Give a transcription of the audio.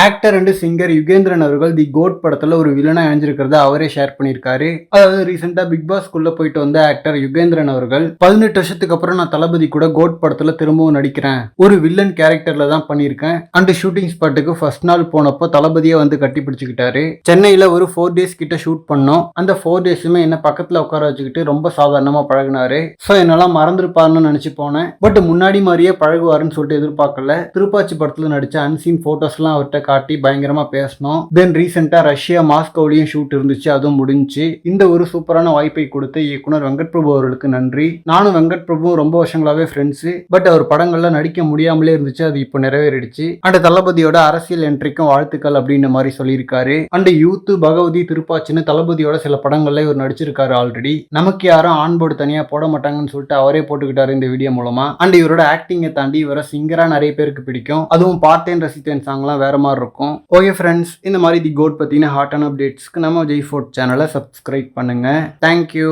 Actor and singer Yugendran அவர்கள் தி code படத்தில் ஒரு வில்லனாக இணைஞ்சிருக்கிறத அவரே ஷேர் பண்ணியிருக்காரு. அதாவது ரீசெண்டாக பிக் பாஸ்க்குள்ளே போயிட்டு வந்த ஆக்டர் யுகேந்திரன் அவர்கள் பதினெட்டு வருஷத்துக்கு அப்புறம் நான் தளபதி கூட கோட் படத்தில் திரும்பவும் நடிக்கிறேன். ஒரு வில்லன் கேரக்டரில் தான் பண்ணியிருக்கேன். அண்ட் ஷூட்டிங் ஸ்பாட்டுக்கு ஃபர்ஸ்ட் நாள் போனப்போ தளபதியை வந்து கட்டி பிடிச்சிக்கிட்டாரு. சென்னையில் ஒரு ஃபோர் டேஸ் கிட்ட ஷூட் பண்ணோம். அந்த ஃபோர் டேஸுமே என்ன பக்கத்தில் உட்கார வச்சுக்கிட்டு ரொம்ப சாதாரணமாக பழகினாரு. ஸோ என்னெல்லாம் மறந்துருப்பாருன்னு நினச்சி போனேன். பட் முன்னாடி மாதிரியே பழகுவாருன்னு சொல்லிட்டு எதிர்பார்க்கல. திருப்பாச்சி படத்தில் நடிச்ச அன்சீன் ஃபோட்டோஸ்லாம் அவர்கிட்ட காட்டி பயங்கரமா பேசணும் தென் ரீசெண்டா ரஷ்யா மாஸ்கோவிலையும் ஷூட் இருந்துச்சு அதுவும் முடிஞ்சு. இந்த ஒரு சூப்பரான வாய்ப்பை கொடுத்த இயக்குனர் வெங்கட் பிரபு அவர்களுக்கு நன்றி. நானும் வெங்கட் பிரபுவும் ரொம்ப வருஷங்களாவே ஃப்ரெண்ட்ஸ் பட் அவர் படங்கள்ல நடிக்க முடியாமலே இருந்துச்சு அது இப்போ நிறைவேறிடுச்சு. அண்ட் தளபதியோட அரசியல் என்ட்ரிக்கும் வாழ்த்துக்கள் அப்படின்ற மாதிரி சொல்லியிருக்காரு. அண்ட் யூத்து பகவதி திருப்பாச்சின்னு தளபதியோட சில படங்கள்ல இவர் நடிச்சிருக்காரு ஆல்ரெடி நமக்கு யாரும் ஆன்போர்டு தனியா போட மாட்டாங்கன்னு சொல்லிட்டு அவரே போட்டுக்கிட்டாரு இந்த வீடியோ மூலமா. அண்ட் இவரோட ஆக்டிங்கை தாண்டி இவரை சிங்கரா நிறைய பேருக்கு பிடிக்கும். அதுவும் பார்த்தேன் ரசித்தேன் சாங்லாம் வேற மாதிரி இருக்கும் ஓகே ஃப்ரெண்ட்ஸ் இந்த மாதிரி தி கோட் பத்தின ஹாட்டான அப்டேட்ஸ்க்கு நம்ம ஜெய் ஃபோர்ட் சேனலை சப்ஸ்கிரைப் பண்ணுங்கள் தேங்க்யூ